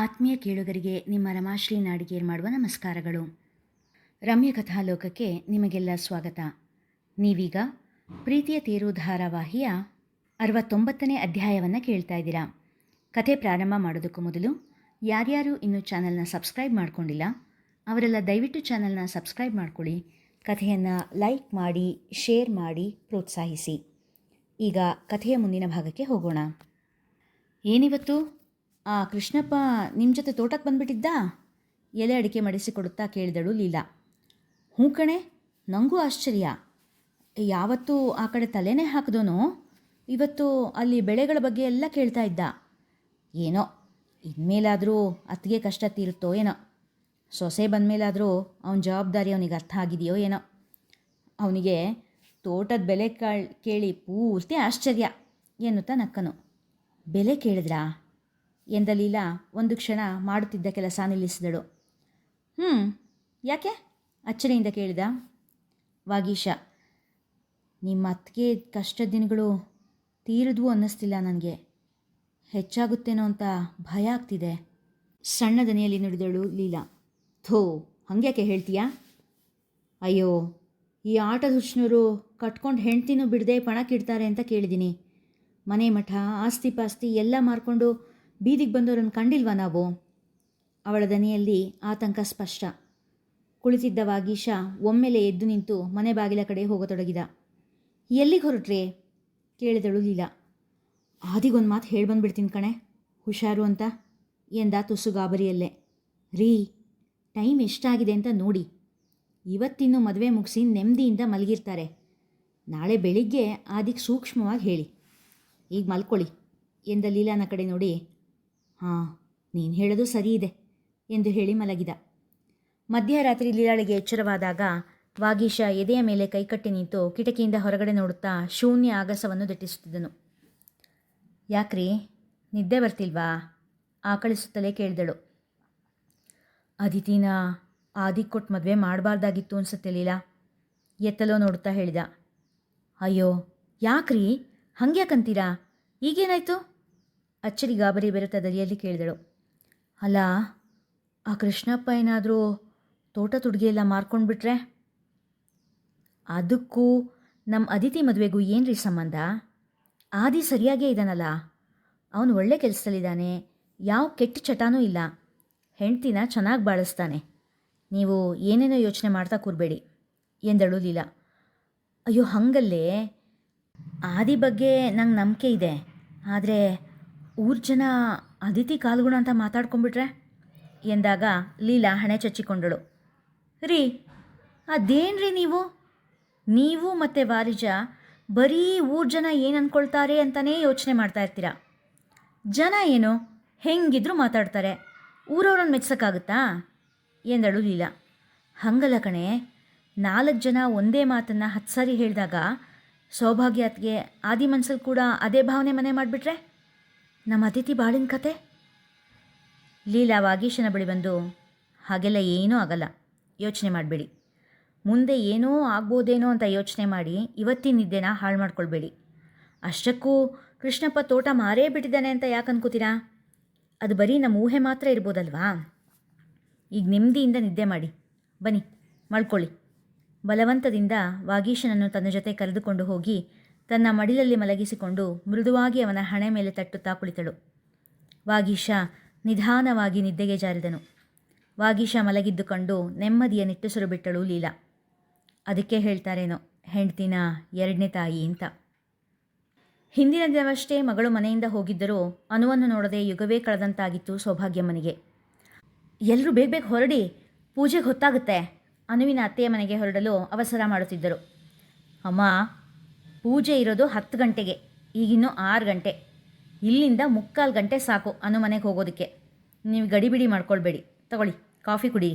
ಆತ್ಮೀಯ ಕೇಳುಗರಿಗೆ ನಿಮ್ಮ ರಮಾಶ್ರೀ ನಾಡಿಗೇರ್ ಮಾಡುವ ನಮಸ್ಕಾರಗಳು. ರಮ್ಯ ಕಥಾಲೋಕಕ್ಕೆ ನಿಮಗೆಲ್ಲ ಸ್ವಾಗತ. ನೀವೀಗ ಪ್ರೀತಿಯ ತೇರು ಧಾರಾವಾಹಿಯ ಅರವತ್ತೊಂಬತ್ತನೇ ಅಧ್ಯಾಯವನ್ನು ಕೇಳ್ತಾ ಇದ್ದೀರಾ. ಕಥೆ ಪ್ರಾರಂಭ ಮಾಡೋದಕ್ಕೂ ಮೊದಲು ಯಾರ್ಯಾರು ಇನ್ನೂ ಚಾನಲ್ನ ಸಬ್ಸ್ಕ್ರೈಬ್ ಮಾಡ್ಕೊಂಡಿಲ್ಲ, ಅವರೆಲ್ಲ ದಯವಿಟ್ಟು ಚಾನಲ್ನ ಸಬ್ಸ್ಕ್ರೈಬ್ ಮಾಡ್ಕೊಳ್ಳಿ, ಕಥೆಯನ್ನು ಲೈಕ್ ಮಾಡಿ, ಶೇರ್ ಮಾಡಿ, ಪ್ರೋತ್ಸಾಹಿಸಿ. ಈಗ ಕಥೆಯ ಮುಂದಿನ ಭಾಗಕ್ಕೆ ಹೋಗೋಣ. ಏನಿವತ್ತು? ಆ, ಕೃಷ್ಣಪ್ಪ ನಿಮ್ಮ ಜೊತೆ ತೋಟಕ್ಕೆ ಬಂದ್ಬಿಟ್ಟಿದ್ದ? ಎಲೆ ಅಡಿಕೆ ಮಡಿಸಿಕೊಡುತ್ತಾ ಕೇಳಿದಳು ಲೀಲಾ. ಹ್ಞೂ ಕಣೆ ನನಗೂ ಆಶ್ಚರ್ಯ. ಯಾವತ್ತೂ ಆ ಕಡೆ ತಲೆನೇ ಹಾಕಿದೋನು? ಇವತ್ತು ಅಲ್ಲಿ ಬೆಳೆಗಳ ಬಗ್ಗೆ ಎಲ್ಲ ಕೇಳ್ತಾ ಇದ್ದ. ಏನೋ, ಇನ್ಮೇಲಾದರೂ ಅತ್ತಿಗೆ ಕಷ್ಟ ತೀರುತ್ತೋ ಏನೋ? ಸೊಸೆ ಬಂದಮೇಲಾದರೂ ಅವನ ಜವಾಬ್ದಾರಿ ಅವನಿಗೆ ಅರ್ಥ ಆಗಿದೆಯೋ ಏನೋ? ಅವನಿಗೆ ತೋಟದ ಬೆಲೆ ಕಾಳ್ ಕೇಳಿ ಪೂರ್ತಿ ಆಶ್ಚರ್ಯ ಎನ್ನುತ್ತಾ ನಕ್ಕನು. ಬೆಲೆ ಕೇಳಿದ್ರಾ? ಎಂದ ಲೀಲಾ ಒಂದು ಕ್ಷಣ ಮಾಡುತ್ತಿದ್ದ ಕೆಲಸ ನಿಲ್ಲಿಸಿದಳು. ಹ್ಞೂ ಯಾಕೆ? ಅಚ್ಚರಿಯಿಂದ ಕೇಳಿದ. ವಾಗೀಶ, ನಿಮ್ಮ ಅತ್ತಿಗೆ ಕಷ್ಟದ ದಿನಗಳು ತೀರದ್ವು ಅನ್ನಿಸ್ತಿಲ್ಲ ನನಗೆ. ಹೆಚ್ಚಾಗುತ್ತೇನೋ ಅಂತ ಭಯ ಆಗ್ತಿದೆ. ಸಣ್ಣ ದನಿಯಲ್ಲಿ ನುಡಿದಳು ಲೀಲಾ. ಥೋ, ಹಂಗ್ಯಾಕೆ ಹೇಳ್ತೀಯಾ? ಅಯ್ಯೋ, ಈ ಆಟದ ಹುಷ್ಣರು ಕಟ್ಕೊಂಡು ಹೆಂಡ್ತಿನೂ ಬಿಡದೆ ಪಣಕ್ಕಿಡ್ತಾರೆ ಅಂತ ಕೇಳಿದ್ದೀನಿ ಮನೆ ಮಠ, ಆಸ್ತಿ ಪಾಸ್ತಿ ಎಲ್ಲ ಮಾರ್ಕೊಂಡು ಬೀದಿಗೆ ಬಂದವರನ್ನು ಕಂಡಿಲ್ವಾ ನಾವು? ಅವಳ ದನಿಯಲ್ಲಿ ಆತಂಕ ಸ್ಪಷ್ಟ. ಕುಳಿತಿದ್ದ ವಾಗೀಶ ಒಮ್ಮೆಲೆ ಎದ್ದು ನಿಂತು ಮನೆ ಬಾಗಿಲ ಕಡೆ ಹೋಗತೊಡಗಿದ. ಎಲ್ಲಿಗೆ ಹೊರಟ್ರಿ? ಕೇಳಿದಳು ಲೀಲಾ. ಆದಿಗೊಂದು ಮಾತು ಹೇಳಿ ಬಂದ್ಬಿಡ್ತೀನಿ ಕಣೆ, ಹುಷಾರು ಅಂತ ಎಂದ ತುಸು ಗಾಬರಿಯಲ್ಲೇ ರೀ, ಟೈಮ್ ಎಷ್ಟಾಗಿದೆ ಅಂತ ನೋಡಿ. ಇವತ್ತಿನ್ನು ಮದುವೆ ಮುಗಿಸಿ ನೆಮ್ಮದಿಯಿಂದ ಮಲಗಿರ್ತಾರೆ. ನಾಳೆ ಬೆಳಿಗ್ಗೆ ಆದಿಗೆ ಸೂಕ್ಷ್ಮವಾಗಿ ಹೇಳಿ. ಈಗ ಮಲ್ಕೊಳ್ಳಿ ಎಂದ ಲೀಲಾನ ಕಡೆ ನೋಡಿ ಹಾಂ ನೀನು ಹೇಳೋದು ಸರಿ ಇದೆ ಎಂದು ಹೇಳಿ ಮಲಗಿದ. ಮಧ್ಯರಾತ್ರಿ ಲೀಲಾಳಿಗೆ ಎಚ್ಚರವಾದಾಗ ವಾಗೀಶ ಎದೆಯ ಮೇಲೆ ಕೈಕಟ್ಟಿ ನಿಂತು ಕಿಟಕಿಯಿಂದ ಹೊರಗಡೆ ನೋಡುತ್ತಾ ಶೂನ್ಯ ಆಗಸವನ್ನು ದಟ್ಟಿಸುತ್ತಿದ್ದನು. ಯಾಕ್ರಿ, ನಿದ್ದೆ ಬರ್ತಿಲ್ವಾ? ಆಕಳಿಸುತ್ತಲೇ ಕೇಳಿದಳು. ಅದಿತಿನ ಆದಿ ಕೊಟ್ಟು ಮದುವೆ ಮಾಡಬಾರ್ದಾಗಿತ್ತು ಅನ್ಸುತ್ತೆ ಲೀಲಾ, ಎತ್ತಲೋ ನೋಡುತ್ತಾ ಹೇಳಿದ. ಅಯ್ಯೋ, ಯಾಕ್ರಿ? ಹಂಗ್ಯಾಕಂತೀರಾ? ಈಗೇನಾಯ್ತು? ಅಚ್ಚರಿ ಗಾಬರಿ ಬೆರೆತ ದರಿಯಲ್ಲಿ ಕೇಳಿದಳು. ಅಲ್ಲ ಆ ಕೃಷ್ಣಪ್ಪ ಏನಾದರೂ ತೋಟ ತುಡುಗೆ ಎಲ್ಲ ಮಾರ್ಕೊಂಡ್ಬಿಟ್ರೆ ಅದಕ್ಕೂ ನಮ್ಮ ಅದಿತಿ ಮದುವೆಗೂ ಏನ್ರಿ ಸಂಬಂಧ? ಆದಿ ಸರಿಯಾಗೇ ಇದ್ದಾನಲ್ಲ ಅವನು ಒಳ್ಳೆ ಕೆಲಸದಲ್ಲಿದ್ದಾನೆ, ಯಾವ ಕೆಟ್ಟ ಚಟಾನೂ ಇಲ್ಲ. ಹೆಂಡ್ತಿನ ಚೆನ್ನಾಗಿ ಬಾಳಿಸ್ತಾನೆ. ನೀವು ಏನೇನೋ ಯೋಚನೆ ಮಾಡ್ತಾ ಕೂರಬೇಡಿ, ಎಂದಳು ಲೀಲಾ. ಅಯ್ಯೋ, ಹಂಗಲ್ಲೇ? ಆದಿ ಬಗ್ಗೆ ನಂಗೆ ನಂಬಿಕೆ ಇದೆ. ಆದರೆ ಊರ ಜನ ಅದಿತಿ ಕಾಲ್ಗುಣ ಅಂತ ಮಾತಾಡ್ಕೊಂಡ್ಬಿಟ್ರೆ? ಎಂದಾಗ ಲೀಲಾ ಹಣೆ ಚಚ್ಚಿಕೊಂಡಳು. ರೀ, ಅದೇನ್ರಿ ನೀವು? ನೀವು ಮತ್ತು ವಾರಿಜ ಬರೀ ಊರ ಜನ ಏನು ಅಂದ್ಕೊಳ್ತಾರೆ ಅಂತಲೇ ಯೋಚನೆ ಮಾಡ್ತಾ ಇರ್ತೀರ? ಜನ ಏನು ಹೆಂಗಿದ್ರು ಮಾತಾಡ್ತಾರೆ. ಊರವ್ರನ್ನ ಮೆಚ್ಚೋಕ್ಕಾಗುತ್ತಾ ಎಂದಳು ಲೀಲಾ. ಹಂಗಲ್ಲ ಕಣೆ, ನಾಲ್ಕು ಜನ ಒಂದೇ ಮಾತನ್ನು ಹತ್ತು ಸಾರಿ ಹೇಳಿದಾಗ ಸೌಭಾಗ್ಯತ್ಗೆ ಆದಿ ಮನ್ಸಲ್ಲಿ ಕೂಡ ಅದೇ ಭಾವನೆ ಮನೆ ಮಾಡಿಬಿಟ್ರೆ? ನಮ್ಮ ಅತಿಥಿ ಬಾಳಿನ ಕತೆ? ಲೀಲಾ ವಾಗೀಶನ ಬಳಿ ಬಂದು, ಹಾಗೆಲ್ಲ ಏನೂ ಆಗಲ್ಲ, ಯೋಚನೆ ಮಾಡಬೇಡಿ. ಮುಂದೆ ಏನೋ ಆಗ್ಬೋದೇನೋ ಅಂತ ಯೋಚನೆ ಮಾಡಿ ಇವತ್ತಿನ ನಿದ್ದೆನ ಹಾಳು ಮಾಡ್ಕೊಳ್ಬೇಡಿ. ಅಷ್ಟಕ್ಕೂ ಕೃಷ್ಣಪ್ಪ ತೋಟ ಮಾರೇ ಬಿಟ್ಟಿದ್ದಾನೆ ಅಂತ ಯಾಕೆ ಅನ್ಕೋತೀರಾ? ಅದು ಬರೀ ನಮ್ಮ ಊಹೆ ಮಾತ್ರ ಇರ್ಬೋದಲ್ವಾ? ಈಗ ನೆಮ್ಮದಿಯಿಂದ ನಿದ್ದೆ ಮಾಡಿ. ಬನ್ನಿ ಮಾಡ್ಕೊಳ್ಳಿ ಬಲವಂತದಿಂದ ವಾಗೀಶನನ್ನು ತನ್ನ ಜೊತೆ ಕರೆದುಕೊಂಡು ಹೋಗಿ ತನ್ನ ಮಡಿಲಲ್ಲಿ ಮಲಗಿಸಿಕೊಂಡು ಮೃದುವಾಗಿ ಅವನ ಹಣೆ ಮೇಲೆ ತಟ್ಟುತ್ತಾ ಕುಳಿತಳು. ವಾಗೀಶ ನಿಧಾನವಾಗಿ ನಿದ್ದೆಗೆ ಜಾರಿದನು. ವಾಗೀಶ ಮಲಗಿದ್ದು ಕಂಡು ನೆಮ್ಮದಿಯ ನಿಟ್ಟುಸಿರು ಬಿಟ್ಟಳು ಲೀಲಾ. ಅದಕ್ಕೆ ಹೇಳ್ತಾರೇನೋ, ಹೆಂಡ್ತಿನ ಎರಡನೇ ತಾಯಿ ಅಂತ. ಹಿಂದಿನ ದಿನವಷ್ಟೇ ಮಗಳು ಮನೆಯಿಂದ ಹೋಗಿದ್ದರೂ ಅನುವನ್ನು ನೋಡದೆ ಯುಗವೇ ಕಳೆದಂತಾಗಿತ್ತು ಸೌಭಾಗ್ಯಮ್ಮನಿಗೆ. ಎಲ್ಲರೂ ಬೇಗ ಬೇಗ ಹೊರಡಿ, ಪೂಜೆಗೆ ಹೊತ್ತಾಗುತ್ತೆ ಅನುವಿನ ಅತ್ತೆಯ ಮನೆಗೆ ಹೊರಡಲು ಅವಸರ ಮಾಡುತ್ತಿದ್ದರು. ಅಮ್ಮ ಪೂಜೆ ಇರೋದು ಹತ್ತು ಗಂಟೆಗೆ ಈಗಿನ್ನೂ ಆರು ಗಂಟೆ. ಇಲ್ಲಿಂದ ಮುಕ್ಕಾಲು ಗಂಟೆ ಸಾಕು ಮನೆಗೆ ಹೋಗೋದಕ್ಕೆ. ನೀವು ಗಡಿಬಿಡಿ ಮಾಡ್ಕೊಳ್ಬೇಡಿ. ತಗೊಳ್ಳಿ, ಕಾಫಿ ಕುಡಿ.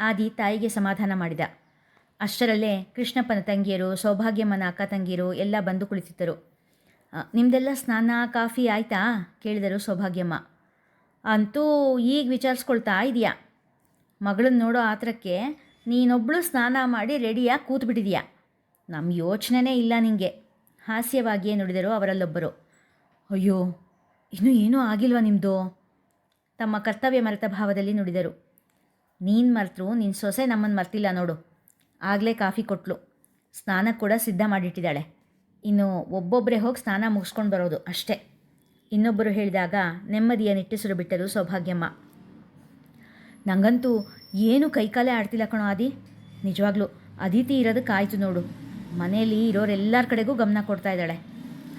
ಆದಿ ತಾಯಿಗೆ ಸಮಾಧಾನ ಮಾಡಿದ. ಅಷ್ಟರಲ್ಲೇ ಕೃಷ್ಣಪ್ಪನ ತಂಗಿಯರು, ಸೌಭಾಗ್ಯಮ್ಮನ ಅಕ್ಕ ತಂಗಿಯರು ಎಲ್ಲ ಬಂದು ಕುಳಿತಿದ್ದರು. ನಿಮ್ಮದೆಲ್ಲ ಸ್ನಾನ, ಕಾಫಿ ಆಯಿತಾ? ಕೇಳಿದರು ಸೌಭಾಗ್ಯಮ್ಮ. ಅಂತೂ ಈಗ ವಿಚಾರಿಸ್ಕೊಳ್ತಾ ಇದೆಯಾ? ಮಗಳನ್ನ ನೋಡೋ ಆತರಕ್ಕೆ ನೀನೊಬ್ಬಳು ಸ್ನಾನ ಮಾಡಿ ರೆಡಿಯಾಗಿ ಕೂತ್ಬಿಟ್ಟಿದೀಯಾ? ನಮ್ಮ ಯೋಚನೆನೇ ಇಲ್ಲ ನಿಮಗೆ ಹಾಸ್ಯವಾಗಿಯೇ ನುಡಿದರು ಅವರಲ್ಲೊಬ್ಬರು. ಅಯ್ಯೋ, ಇನ್ನೂ ಏನೂ ಆಗಿಲ್ವಾ ನಿಮ್ಮದು ತಮ್ಮ ಕರ್ತವ್ಯ ಮರೆತ ಭಾವದಲ್ಲಿ ನುಡಿದರು. ನೀನು ಮರೆತರು ನಿನ್ನ ಸೊಸೆ ನಮ್ಮನ್ನು ಮರ್ತಿಲ್ಲ ನೋಡು. ಆಗಲೇ ಕಾಫಿ ಕೊಟ್ಲು. ಸ್ನಾನ ಕೂಡ ಸಿದ್ಧ ಮಾಡಿಟ್ಟಿದ್ದಾಳೆ. ಇನ್ನು ಒಬ್ಬೊಬ್ಬರೇ ಹೋಗಿ ಸ್ನಾನ ಮುಗಿಸ್ಕೊಂಡು ಬರೋದು ಅಷ್ಟೇ. ಇನ್ನೊಬ್ಬರು ಹೇಳಿದಾಗ ನೆಮ್ಮದಿಯ ನಿಟ್ಟುಸಿರು ಬಿಟ್ಟರು ಸೌಭಾಗ್ಯಮ್ಮ. ನನಗಂತೂ ಏನು ಕೈಕಾಲೇ ಆಡ್ತಿಲ್ಲ ಕಣೋ ಆದಿ. ನಿಜವಾಗ್ಲೂ, ಅದಿತಿ ಇರೋದಕ್ಕೆ ಆಯಿತು ನೋಡು. ಮನೆಯಲ್ಲಿ ಇರೋರೆಲ್ಲರ ಕಡೆಗೂ ಗಮನ ಕೊಡ್ತಾ ಇದ್ದಾಳೆ.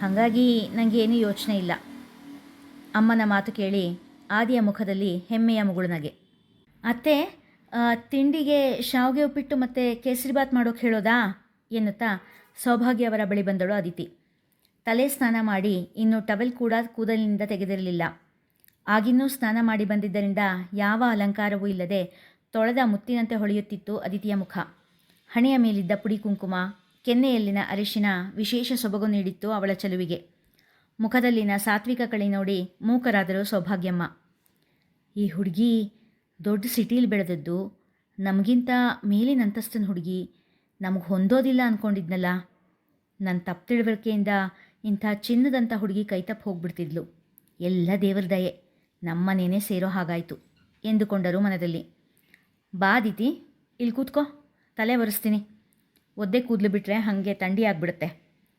ಹಾಗಾಗಿ ನನಗೇನೂ ಯೋಚನೆ ಇಲ್ಲ. ಅಮ್ಮನ ಮಾತು ಕೇಳಿ ಆದಿಯ ಮುಖದಲ್ಲಿ ಹೆಮ್ಮೆಯ ಮುಗುಳುನಗೆ ಅತ್ತೆ ತಿಂಡಿಗೆ ಶಾವಿಗೆ ಉಪ್ಪಿಟ್ಟು ಮತ್ತು ಕೇಸರಿಬಾತ್ ಮಾಡೋಕೆ ಹೇಳೋದಾ? ಎನ್ನುತ್ತಾ ಸೌಭಾಗ್ಯ ಅವರ ಬಳಿ ಬಂದಳು ಅದಿತಿ ತಲೆ ಸ್ನಾನ ಮಾಡಿ ಇನ್ನು ಟವೆಲ್ ಕೂಡ ಕೂದಲಿನಿಂದ ತೆಗೆದಿರಲಿಲ್ಲ. ಆಗಿನ್ನೂ ಸ್ನಾನ ಮಾಡಿ ಬಂದಿದ್ದರಿಂದ ಯಾವ ಅಲಂಕಾರವೂ ಇಲ್ಲದೆ ತೊಳೆದ ಮುತ್ತಿನಂತೆ ಹೊಳೆಯುತ್ತಿತ್ತು ಅದಿತಿಯ ಮುಖ. ಹಣೆಯ ಮೇಲಿದ್ದ ಪುಡಿ ಕುಂಕುಮ ಕೆನ್ನೆಯಲ್ಲಿನ ಅರಿಶಿನ ವಿಶೇಷ ಸೊಬಗು ನೀಡಿತ್ತು ಅವಳ ಚೆಲುವಿಗೆ. ಮುಖದಲ್ಲಿನ ಸಾತ್ವಿಕ ಕಳಿ ನೋಡಿ ಮೂಕರಾದರು ಸೌಭಾಗ್ಯಮ್ಮ. ಈ ಹುಡುಗಿ ದೊಡ್ಡ ಸಿಟೀಲಿ ಬೆಳೆದದ್ದು. ನಮಗಿಂತ ಮೇಲಿನ ಅಂತಸ್ತಿನ ಹುಡುಗಿ ನಮಗೆ ಹೊಂದೋದಿಲ್ಲ ಅಂದ್ಕೊಂಡಿದ್ನಲ್ಲ ನನ್ನ ತಪ್ಪು ತಿಳುವಳಿಕೆಯಿಂದ ಇಂಥ ಚಿನ್ನದಂಥ ಹುಡುಗಿ ಕೈತಪ್ಪು ಹೋಗ್ಬಿಡ್ತಿದ್ಲು. ಎಲ್ಲ ದೇವರ ದಯೆ ನಮ್ಮನೇನೆ ಸೇರೋ ಹಾಗಾಯಿತು ಎಂದುಕೊಂಡರು ಮನದಲ್ಲಿ. ಬಾದಿತಿ ಇಲ್ಲಿ ಕೂತ್ಕೋ, ತಲೆ ಒರೆಸ್ತೀನಿ. ಒದ್ದೆ ಕೂದಲು ಬಿಟ್ಟರೆ ಹಾಗೆ ಥಂಡಿ ಆಗಿಬಿಡುತ್ತೆ.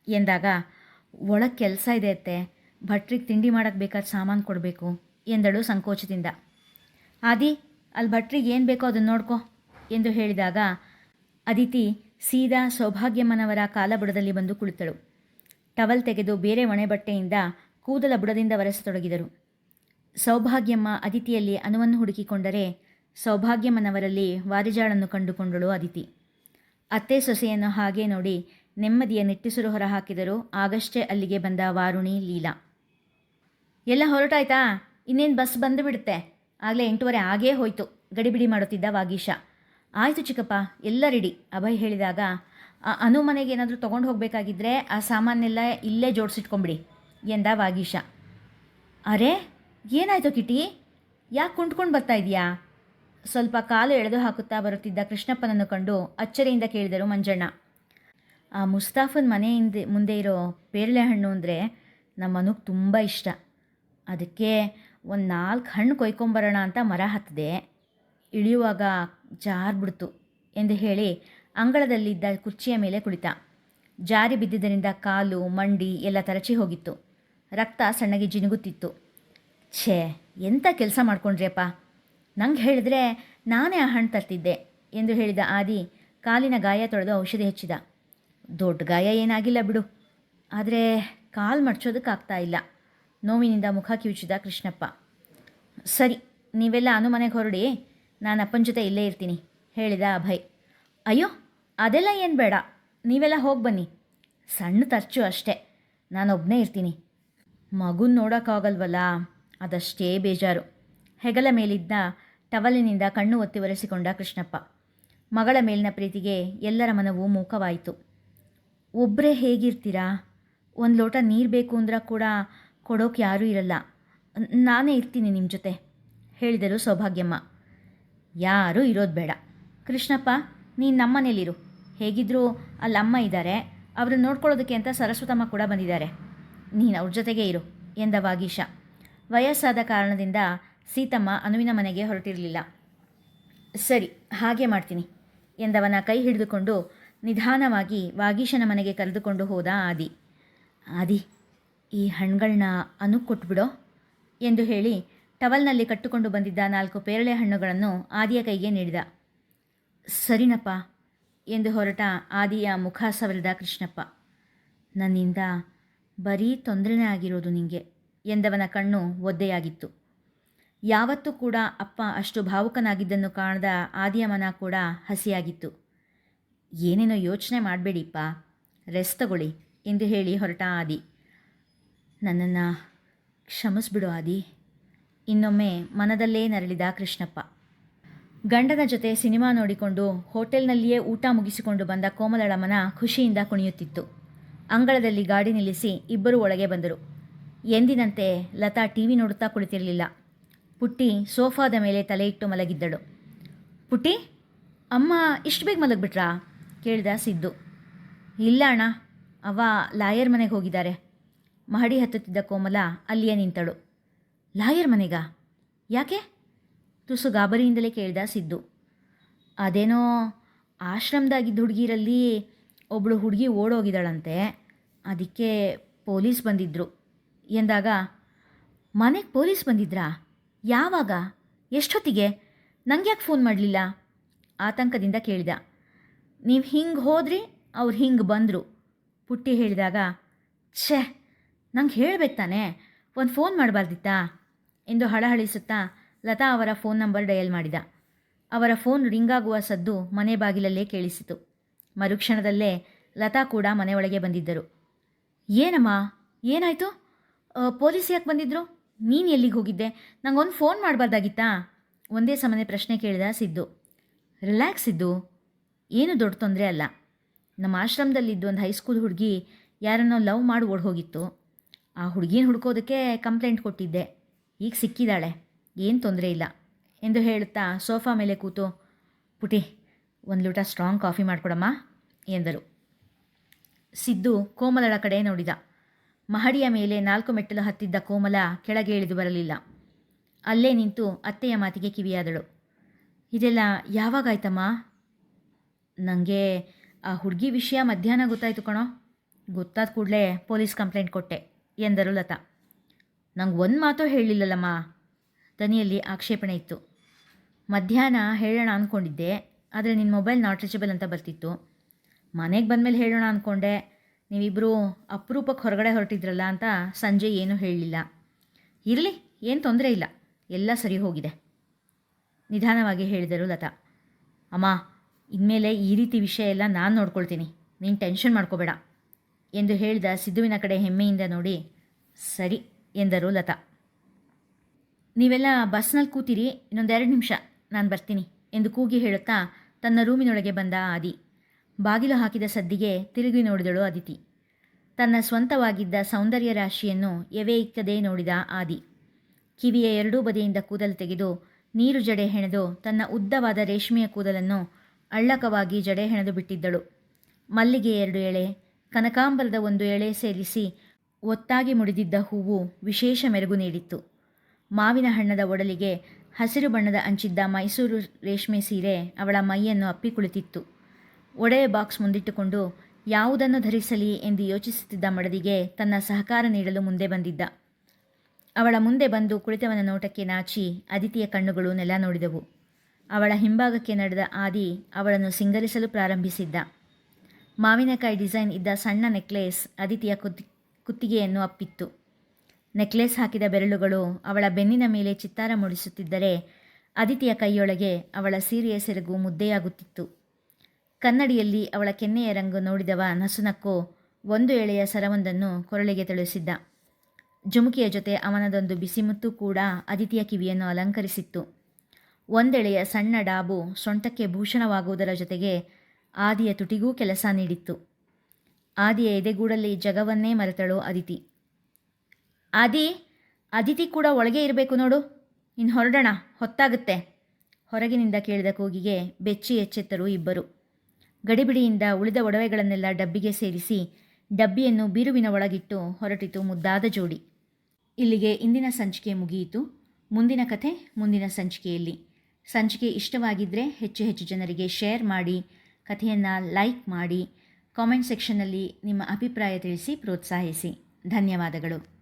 ಎಂದಾಗ, ಒಳಗೆ ಕೆಲಸ ಇದೆ ಅತ್ತೆ, ಭಟ್ರಿಗೆ ತಿಂಡಿ ಮಾಡೋಕ್ಕೆ ಬೇಕಾದ ಸಾಮಾನು ಕೊಡಬೇಕು, ಎಂದಳು ಸಂಕೋಚದಿಂದ. ಆದಿ ಅಲ್ಲಿ ಭಟ್ರಿಗೆ ಏನು ಬೇಕೋ ಅದನ್ನು ನೋಡ್ಕೊ, ಎಂದು ಹೇಳಿದಾಗ, ಅದಿತಿ ಸೀದಾ ಸೌಭಾಗ್ಯಮ್ಮನವರ ಕಾಲಬುಡದಲ್ಲಿ ಬಂದು ಕುಳಿತಳು. ಟವಲ್ ತೆಗೆದು ಬೇರೆ ಒಣೆ ಬಟ್ಟೆಯಿಂದ ಕೂದಲ ಬುಡದಿಂದ ಒರೆಸತೊಡಗಿದರು. ಸೌಭಾಗ್ಯಮ್ಮ ಅದಿತಿಯಲ್ಲಿ ಅನುವನ್ನು ಹುಡುಕಿಕೊಂಡರೆ ಸೌಭಾಗ್ಯಮ್ಮನವರಲ್ಲಿ ವಾರಿಜಾಳನ್ನು ಕಂಡುಕೊಂಡಳು ಅದಿತಿ. ಅತ್ತೆ ಸೊಸೆಯನ್ನು ಹಾಗೆ ನೋಡಿ ನೆಮ್ಮದಿಯ ನಿಟ್ಟುಸಿರು ಹೊರಹಾಕಿದರು. ಆಗಷ್ಟೇ ಅಲ್ಲಿಗೆ ಬಂದ ವಾರುಣಿ ಲೀಲಾ. ಎಲ್ಲ ಹೊರಟಾಯ್ತಾ? ಇನ್ನೇನು ಬಸ್ ಬಂದು ಬಿಡುತ್ತೆ? ಆಗಲೇ ಎಂಟೂವರೆ ಆಗೇ ಹೋಯ್ತು. ಗಡಿಬಿಡಿ ಮಾಡುತ್ತಿದ್ದ ವಾಗೀಶ. ಆಯಿತು ಚಿಕ್ಕಪ್ಪ ಎಲ್ಲ ರೆಡಿ. ಅಭಯ್ ಹೇಳಿದಾಗ "ಆ, ಅನು ಮನೆಗೆ ಏನಾದರೂ ತೊಗೊಂಡು ಹೋಗಬೇಕಾಗಿದ್ದರೆ ಆ ಸಾಮಾನೆಲ್ಲ ಇಲ್ಲೇ ಜೋಡಿಸಿಟ್ಕೊಂಬಿಡಿ ಎಂದ ವಾಗೀಶ. ಅರೆ ಏನಾಯ್ತು ಕಿಟಿ? ಯಾಕೆ ಕುಂಟ್ಕೊಂಡು ಬರ್ತಾ ಇದೆಯಾ? ಸ್ವಲ್ಪ ಕಾಲು ಎಳೆದು ಹಾಕುತ್ತಾ ಬರುತ್ತಿದ್ದ ಕೃಷ್ಣಪ್ಪನನ್ನು ಕಂಡು ಅಚ್ಚರಿಯಿಂದ ಕೇಳಿದರು ಮಂಜಣ್ಣ. ಆ ಮುಸ್ತಾಫನ್ ಮನೆಯಿಂದ ಮುಂದೆ ಇರೋ ಪೇರಳೆ ಹಣ್ಣು ಅಂದರೆ ನಮ್ಮ ತುಂಬ ಇಷ್ಟ. ಅದಕ್ಕೆ ಒಂದು ನಾಲ್ಕು ಹಣ್ಣು ಕೊಯ್ಕೊಂಬರೋಣ ಅಂತ ಮರ ಹತ್ತಿದೆ ಇಳಿಯುವಾಗ ಜಾರ್ಬಿಡ್ತು ಎಂದು ಹೇಳಿ ಅಂಗಳದಲ್ಲಿದ್ದ ಕುರ್ಚಿಯ ಮೇಲೆ ಕುಳಿತ. ಜಾರಿ ಬಿದ್ದಿದ್ದರಿಂದ ಕಾಲು, ಮಂಡಿ ಎಲ್ಲ ತರಚಿ ಹೋಗಿತ್ತು. ರಕ್ತ ಸಣ್ಣಗೆ ಜಿನುಗುತ್ತಿತ್ತು. ಛೇ ಎಂಥ ಕೆಲಸ ಮಾಡ್ಕೊಂಡ್ರಿಯಪ್ಪ? ನಂಗೆ ಹೇಳಿದ್ರೆ ನಾನೇ ಆ ಹಣ್ಣು ತರ್ತಿದ್ದೆ ಎಂದು ಹೇಳಿದ ಆದಿ ಕಾಲಿನ ಗಾಯ ತೊಳೆದು ಔಷಧಿ ಹಚ್ಚಿದ. ದೊಡ್ಡ ಗಾಯ ಏನಾಗಿಲ್ಲ ಬಿಡು. ಆದರೆ ಕಾಲು ಮಡ್ಚೋದಕ್ಕಾಗ್ತಾ ಇಲ್ಲ. ನೋವಿನಿಂದ ಮುಖ ಕಿವುಚಿದ ಕೃಷ್ಣಪ್ಪ. ಸರಿ, ನೀವೆಲ್ಲ ಅನುಮನೆಗೆ ಹೊರಡಿ, ನಾನು ಅಪ್ಪನ ಜೊತೆ ಇಲ್ಲೇ ಇರ್ತೀನಿ, ಹೇಳಿದ ಅಭಯ್. ಅಯ್ಯೋ, ಅದೆಲ್ಲ ಏನು ಬೇಡ. ನೀವೆಲ್ಲ ಹೋಗಿ ಬನ್ನಿ. ಸಣ್ಣ ತರ್ಚು ಅಷ್ಟೇ. ನಾನೊಬ್ಬನೇ ಇರ್ತೀನಿ. ಮಗುನ ನೋಡೋಕ್ಕಾಗಲ್ವಲ್ಲ, ಅದಷ್ಟೇ ಬೇಜಾರು. ಹೆಗಲ ಮೇಲಿದ್ದ ಟವಲಿನಿಂದ ಕಣ್ಣು ಒತ್ತಿ ಒರೆಸಿಕೊಂಡ ಕೃಷ್ಣಪ್ಪ. ಮಗಳ ಮೇಲಿನ ಪ್ರೀತಿಗೆ ಎಲ್ಲರ ಮನವು ಮೂಕವಾಯಿತು. ಒಬ್ಬರೇ ಹೇಗಿರ್ತೀರಾ? ಒಂದು ಲೋಟ ನೀರು ಬೇಕು ಅಂದ್ರೆ ಕೂಡ ಕೊಡೋಕೆ ಯಾರೂ ಇರಲ್ಲ. ನಾನೇ ಇರ್ತೀನಿ ನಿಮ್ಮ ಜೊತೆ, ಹೇಳಿದರು ಸೌಭಾಗ್ಯಮ್ಮ. ಯಾರೂ ಇರೋದು ಬೇಡ. ಕೃಷ್ಣಪ್ಪ, ನೀನು ನಮ್ಮನೇಲಿರು. ಹೇಗಿದ್ದರೂ ಅಲ್ಲಿ ಅಮ್ಮ ಇದ್ದಾರೆ ಅವ್ರನ್ನ ನೋಡ್ಕೊಳ್ಳೋದಕ್ಕೆ ಅಂತ ಸರಸ್ವತಮ್ಮ ಕೂಡ ಬಂದಿದ್ದಾರೆ. ನೀನು ಅವ್ರ ಜೊತೆಗೇ ಇರು, ಎಂದ ವಾಗೀಶ. ವಯಸ್ಸಾದ ಕಾರಣದಿಂದ ಸೀತಮ್ಮ ಅನುವಿನ ಮನೆಗೆ ಹೊರಟಿರಲಿಲ್ಲ. ಸರಿ, ಹಾಗೆ ಮಾಡ್ತೀನಿ, ಎಂದವನ ಕೈ ಹಿಡಿದುಕೊಂಡು ನಿಧಾನವಾಗಿ ವಾಗೀಶನ ಮನೆಗೆ ಕರೆದುಕೊಂಡು ಹೋದ ಆದಿ. ಆದಿ, ಈ ಹಣ್ಣುಗಳನ್ನ ಅನು ಕೊಟ್ಬಿಡೋ ಎಂದು ಹೇಳಿ ಟವಲ್ನಲ್ಲಿ ಕಟ್ಟುಕೊಂಡು ಬಂದಿದ್ದ ನಾಲ್ಕು ಪೇರಳೆ ಹಣ್ಣುಗಳನ್ನು ಆದಿಯ ಕೈಗೆ ನೀಡಿದ. ಸರಿನಪ್ಪ, ಎಂದು ಹೊರಟ ಆದಿಯ ಮುಖ ಸವರಿದ ಕೃಷ್ಣಪ್ಪ. ನನ್ನಿಂದ ಬರೀ ತೊಂದರೆನೇ ಆಗಿರೋದು ನಿಂಗೆ, ಎಂದವನ ಕಣ್ಣು ಒದ್ದೆಯಾಗಿತ್ತು. ಯಾವತ್ತೂ ಕೂಡ ಅಪ್ಪ ಅಷ್ಟು ಭಾವುಕನಾಗಿದ್ದನ್ನು ಕಾಣದ ಆದಿಯ ಮನ ಕೂಡ ಹಸಿಯಾಗಿತ್ತು. ಏನೇನೋ ಯೋಚನೆ ಮಾಡಬೇಡಿಪ್ಪ. ರೆಸ್ಟ್ ತಗೊಳ್ಳಿ ಎಂದು ಹೇಳಿ ಹೊರಟ ಆದಿ. ನನ್ನನ್ನು ಕ್ಷಮಿಸ್ಬಿಡು ಆದಿ. ಇನ್ನೊಮ್ಮೆ ಮನದಲ್ಲೇ ನರಳಿದ ಕೃಷ್ಣಪ್ಪ. ಗಂಡನ ಜೊತೆ ಸಿನಿಮಾ ನೋಡಿಕೊಂಡು ಹೋಟೆಲ್ನಲ್ಲಿಯೇ ಊಟ ಮುಗಿಸಿಕೊಂಡು ಬಂದ ಕೋಮಲಳಮ್ಮನ ಖುಷಿಯಿಂದ ಕುಣಿಯುತ್ತಿತ್ತು. ಅಂಗಳದಲ್ಲಿ ಗಾಡಿ ನಿಲ್ಲಿಸಿ ಇಬ್ಬರು ಒಳಗೆ ಬಂದರು. ಎಂದಿನಂತೆ ಲತಾ ಟಿವಿ ನೋಡುತ್ತಾ ಕುಳಿತಿರಲಿಲ್ಲ. ಪುಟ್ಟಿ ಸೋಫಾದ ಮೇಲೆ ತಲೆ ಇಟ್ಟು ಮಲಗಿದ್ದಳು. ಪುಟ್ಟಿ, ಅಮ್ಮ ಇಷ್ಟು ಬೇಗ ಮಲಗಿಬಿಟ್ರಾ? ಕೇಳಿದ ಸಿದ್ದು. ಇಲ್ಲ ಅಣ್ಣ, ಅವ ಲಾಯರ್ ಮನೆಗೆ ಹೋಗಿದ್ದಾರೆ. ಮಹಡಿ ಹತ್ತುತ್ತಿದ್ದ ಕೋಮಲ ಅಲ್ಲಿಯೇ ನಿಂತಳು. ಲಾಯರ್ ಮನೆಗ? ಯಾಕೆ? ತುಸು ಗಾಬರಿಯಿಂದಲೇ ಕೇಳಿದ ಸಿದ್ದು. ಅದೇನೋ ಆಶ್ರಮದಾಗಿದ್ದ ಹುಡುಗಿರಲ್ಲಿ ಒಬ್ಬಳು ಹುಡುಗಿ ಓಡೋಗಿದ್ದಾಳಂತೆ. ಅದಕ್ಕೆ ಪೊಲೀಸ್ ಬಂದಿದ್ದರು ಎಂದಾಗ, ಮನೆಗೆ ಪೊಲೀಸ್ ಬಂದಿದ್ರಾ? ಯಾವಾಗ? ಎಷ್ಟೊತ್ತಿಗೆ? ನಂಗ್ಯಾಕೆ ಫೋನ್ ಮಾಡಲಿಲ್ಲ? ಆತಂಕದಿಂದ ಕೇಳಿದ. ನೀವು ಹಿಂಗೆ ಹೋದ್ರಿ, ಅವ್ರು ಹಿಂಗೆ ಬಂದರು. ಪುಟ್ಟಿ ಹೇಳಿದಾಗ, ಛೇ, ನಂಗೆ ಹೇಳಬೇಕು ತಾನೇ? ಒಂದು ಫೋನ್ ಮಾಡಬಾರ್ದಿತ್ತಾ? ಎಂದು ಹಳಹಳಿಸುತ್ತಾ ಲತಾ ಅವರ ಫೋನ್ ನಂಬರ್ ಡಯಲ್ ಮಾಡಿದ. ಅವರ ಫೋನ್ ರಿಂಗಾಗುವ ಸದ್ದು ಮನೆ ಬಾಗಿಲಲ್ಲೇ ಕೇಳಿಸಿತು. ಮರುಕ್ಷಣದಲ್ಲೇ ಲತಾ ಕೂಡ ಮನೆಯೊಳಗೆ ಬಂದಿದ್ದರು. ಏನಮ್ಮ? ಏನಾಯಿತು? ಪೊಲೀಸ್ ಯಾಕೆ ಬಂದಿದ್ರು? ನೀನು ಎಲ್ಲಿಗೆ ಹೋಗಿದ್ದೆ? ನಂಗೊಂದು ಫೋನ್ ಮಾಡಬಾರ್ದಾಗಿತ್ತಾ? ಒಂದೇ ಸಮನೆ ಪ್ರಶ್ನೆ ಕೇಳಿದ ಸಿದ್ದು. ರಿಲ್ಯಾಕ್ಸ್ ಇದ್ದು ಏನು ದೊಡ್ಡ ತೊಂದರೆ ಅಲ್ಲ. ನಮ್ಮ ಆಶ್ರಮದಲ್ಲಿದ್ದು ಒಂದು ಹೈಸ್ಕೂಲ್ ಹುಡುಗಿ ಯಾರನ್ನೋ ಲವ್ ಮಾಡಿ ಓಡ್ ಹೋಗಿತ್ತು ಆ ಹುಡುಗಿನ ಹುಡ್ಕೋದಕ್ಕೆ ಕಂಪ್ಲೇಂಟ್ ಕೊಟ್ಟಿದ್ದೆ. ಈಗ ಸಿಕ್ಕಿದ್ದಾಳೆ ಏನು ತೊಂದರೆ ಇಲ್ಲ. ಎಂದು ಹೇಳುತ್ತಾ ಸೋಫಾ ಮೇಲೆ ಕೂತು, ಪುಟಿ, ಒಂದು ಲೋಟ ಸ್ಟ್ರಾಂಗ್ ಕಾಫಿ ಮಾಡಿಕೊಡಮ್ಮ, ಎಂದರು. ಸಿದ್ದು ಕೋಮಲಳ ಕಡೆ ನೋಡಿದ. ಮಹಡಿಯ ಮೇಲೆ ನಾಲ್ಕು ಮೆಟ್ಟಲು ಹತ್ತಿದ್ದ ಕೋಮಲ ಕೆಳಗೆ ಇಳಿದು ಬರಲಿಲ್ಲ. ಅಲ್ಲೇ ನಿಂತು ಅತ್ತೆಯ ಮಾತಿಗೆ ಕಿವಿಯಾದಳು. ಇದೆಲ್ಲ ಯಾವಾಗಾಯ್ತಮ್ಮ? ನನಗೆ ಆ ಹುಡುಗಿ ವಿಷಯ ಮಧ್ಯಾಹ್ನ ಗೊತ್ತಾಯ್ತು ಕಣೋ. ಗೊತ್ತಾದ ಕೂಡಲೇ ಪೊಲೀಸ್ ಕಂಪ್ಲೇಂಟ್ ಕೊಟ್ಟೆ, ಎಂದರು ಲತಾ. ನಂಗೆ ಒಂದು ಮಾತು ಹೇಳಿಲ್ಲಲ್ಲಮ್ಮ. ದನಿಯಲ್ಲಿ ಆಕ್ಷೇಪಣೆ ಇತ್ತು. ಮಧ್ಯಾಹ್ನ ಹೇಳೋಣ ಅಂದ್ಕೊಂಡಿದ್ದೆ ಆದರೆ ನಿನ್ನ ಮೊಬೈಲ್ ನಾಟ್ ರೀಚಬಲ್ ಅಂತ ಬರ್ತಿತ್ತು. ಮನೆಗೆ ಬಂದಮೇಲೆ ಹೇಳೋಣ ಅಂದ್ಕೊಂಡೆ ನೀವಿಬ್ಬರು ಅಪರೂಪಕ್ಕೆ ಹೊರಗಡೆ ಹೊರಟಿದ್ರಲ್ಲ ಅಂತ ಸಂಜೆ ಏನೂ ಹೇಳಲಿಲ್ಲ. ಇರಲಿ, ಏನು ತೊಂದರೆ ಇಲ್ಲ. ಎಲ್ಲ ಸರಿ ಹೋಗಿದೆ. ನಿಧಾನವಾಗಿ ಹೇಳಿದರು ಲತಾ. ಅಮ್ಮ, ಇನ್ಮೇಲೆ ಈ ರೀತಿ ವಿಷಯ ಎಲ್ಲ ನಾನು ನೋಡ್ಕೊಳ್ತೀನಿ. ನೀನು ಟೆನ್ಷನ್ ಮಾಡ್ಕೋಬೇಡ ಎಂದು ಹೇಳಿದ ಸಿದ್ಧುವಿನ ಕಡೆ ಹೆಮ್ಮೆಯಿಂದ ನೋಡಿ, ಸರಿ ಎಂದರು ಲತಾ. ನೀವೆಲ್ಲ ಬಸ್ನಲ್ಲಿ ಕೂತಿರಿ, ಇನ್ನೊಂದೆರಡು ನಿಮಿಷ, ನಾನು ಬರ್ತೀನಿ ಎಂದು ಕೂಗಿ ಹೇಳುತ್ತಾ ತನ್ನ ರೂಮಿನೊಳಗೆ ಬಂದ ಆದಿ. ಬಾಗಿಲು ಹಾಕಿದ ಸದ್ದಿಗೆ ತಿರುಗಿ ನೋಡಿದಳು ಅದಿತಿ. ತನ್ನ ಸ್ವಂತವಾಗಿದ್ದ ಸೌಂದರ್ಯ ರಾಶಿಯನ್ನು ಎವೆ ನೋಡಿದ ಆದಿ. ಕಿವಿಯ ಎರಡೂ ಬದಿಯಿಂದ ಕೂದಲು ತೆಗೆದು ನೀರು ಜಡೆ ಹೆಣೆದು ತನ್ನ ಉದ್ದವಾದ ರೇಷ್ಮೆಯ ಕೂದಲನ್ನು ಅಳ್ಳಕವಾಗಿ ಜಡೆ ಹೆಣೆದು ಬಿಟ್ಟಿದ್ದಳು. ಮಲ್ಲಿಗೆ ಎರಡು ಎಳೆ, ಕನಕಾಂಬರದ ಒಂದು ಎಳೆ ಸೇರಿಸಿ ಒತ್ತಾಗಿ ಮುಡಿದಿದ್ದ ಹೂವು ವಿಶೇಷ ಮೆರುಗು ನೀಡಿತ್ತು. ಮಾವಿನ ಹಣ್ಣದ ಒಡಲಿಗೆ ಹಸಿರು ಬಣ್ಣದ ಅಂಚಿದ್ದ ಮೈಸೂರು ರೇಷ್ಮೆ ಸೀರೆ ಅವಳ ಮೈಯನ್ನು ಅಪ್ಪಿ ಕುಳಿತಿತ್ತು. ಒಡೆಯ ಬಾಕ್ಸ್ ಮುಂದಿಟ್ಟುಕೊಂಡು, ಯಾವುದನ್ನು ಧರಿಸಲಿ? ಎಂದು ಯೋಚಿಸುತ್ತಿದ್ದ ಮಡದಿಗೆ ತನ್ನ ಸಹಕಾರ ನೀಡಲು ಮುಂದೆ ಬಂದಿದ್ದ. ಅವಳ ಮುಂದೆ ಬಂದು ಕುಳಿತವನ ನೋಟಕ್ಕೆ ನಾಚಿ ಅದಿತಿಯ ಕಣ್ಣುಗಳು ನೆಲ ನೋಡಿದವು. ಅವಳ ಹಿಂಭಾಗಕ್ಕೆ ನಡೆದ ಆದಿ ಅವಳನ್ನು ಸಿಂಗರಿಸಲು ಪ್ರಾರಂಭಿಸಿದ್ದ. ಮಾವಿನಕಾಯಿ ಡಿಸೈನ್ ಇದ್ದ ಸಣ್ಣ ನೆಕ್ಲೇಸ್ ಅದಿತಿಯ ಕುತ್ತಿ, ಕುತ್ತಿಗೆಯನ್ನು ಅಪ್ಪಿತ್ತು. ನೆಕ್ಲೇಸ್ ಹಾಕಿದ ಬೆರಳುಗಳು ಅವಳ ಬೆನ್ನಿನ ಮೇಲೆ ಚಿತ್ತಾರ ಮೂಡಿಸುತ್ತಿದ್ದರೆ ಅದಿತಿಯ ಕೈಯೊಳಗೆ ಅವಳ ಸೀರೆಯ ಸೆರಗು ಮುದ್ದೆಯಾಗುತ್ತಿತ್ತು. ಕನ್ನಡಿಯಲ್ಲಿ ಅವಳ ಕೆನ್ನೆಯ ರಂಗು ನೋಡಿದವ ನಸುನಕ್ಕೋ ಒಂದು ಎಳೆಯ ಸರವೊಂದನ್ನು ಕೊರಳಿಗೆ ತಿಳಿಸಿದ್ದ. ಜುಮುಕಿಯ ಜೊತೆ ಅವನದೊಂದು ಬಿಸಿಮುತ್ತು ಕೂಡ ಅದಿತಿಯ ಕಿವಿಯನ್ನು ಅಲಂಕರಿಸಿತ್ತು. ಒಂದೆಳೆಯ ಸಣ್ಣ ಡಾಬು ಸೊಂಟಕ್ಕೆ ಭೂಷಣವಾಗುವುದರ ಜೊತೆಗೆ ಆದಿಯ ತುಟಿಗೂ ಕೆಲಸ ನೀಡಿತ್ತು. ಆದಿಯ ಎದೆಗೂಡಲ್ಲಿ ಜಗವನ್ನೇ ಮರೆತಳು ಅದಿತಿ ಆದಿ ಅದಿತಿ ಕೂಡ ಒಳಗೆ ಇರಬೇಕು ನೋಡು. ಇನ್ನು ಹೊರಡೋಣ, ಹೊತ್ತಾಗುತ್ತೆ. ಹೊರಗಿನಿಂದ ಕೇಳಿದ ಕೂಗಿಗೆ ಬೆಚ್ಚಿ ಎಚ್ಚೆತ್ತರು ಇಬ್ಬರು. ಗಡಿಬಿಡಿಯಿಂದ ಉಳಿದ ಒಡವೆಗಳನ್ನೆಲ್ಲ ಡಬ್ಬಿಗೆ ಸೇರಿಸಿ ಡಬ್ಬಿಯನ್ನು ಬೀರುವಿನ ಒಳಗಿಟ್ಟು ಹೊರಟಿತು ಮುದ್ದಾದ ಜೋಡಿ. ಇಲ್ಲಿಗೆ ಇಂದಿನ ಸಂಚಿಕೆ ಮುಗಿಯಿತು. ಮುಂದಿನ ಕಥೆ ಮುಂದಿನ ಸಂಚಿಕೆಯಲ್ಲಿ. ಸಂಚಿಕೆ ಇಷ್ಟವಾಗಿದ್ದರೆ ಹೆಚ್ಚು ಹೆಚ್ಚು ಜನರಿಗೆ ಶೇರ್ ಮಾಡಿ, ಕಥೆಯನ್ನು ಲೈಕ್ ಮಾಡಿ, ಕಾಮೆಂಟ್ ಸೆಕ್ಷನ್ನಲ್ಲಿ ನಿಮ್ಮ ಅಭಿಪ್ರಾಯ ತಿಳಿಸಿ, ಪ್ರೋತ್ಸಾಹಿಸಿ. ಧನ್ಯವಾದಗಳು.